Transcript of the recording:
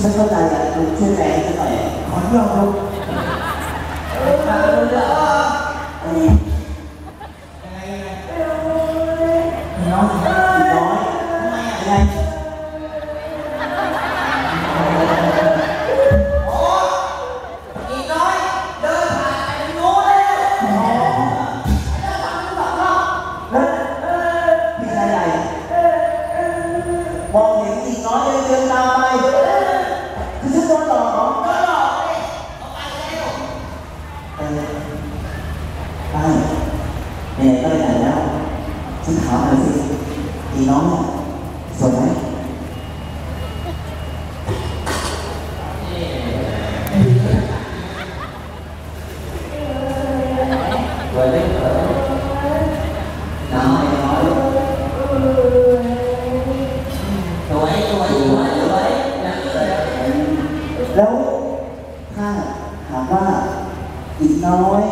ไม่เข้าใจอะคุณช่วยแปลให้ฉันหน่อยขอลองดูน้อง ไหนก็ได้แล้วฉันถามหน่อยสิอีน้องเนี่ยสวยไหมแล้วถ้าถามว่าอีน้อย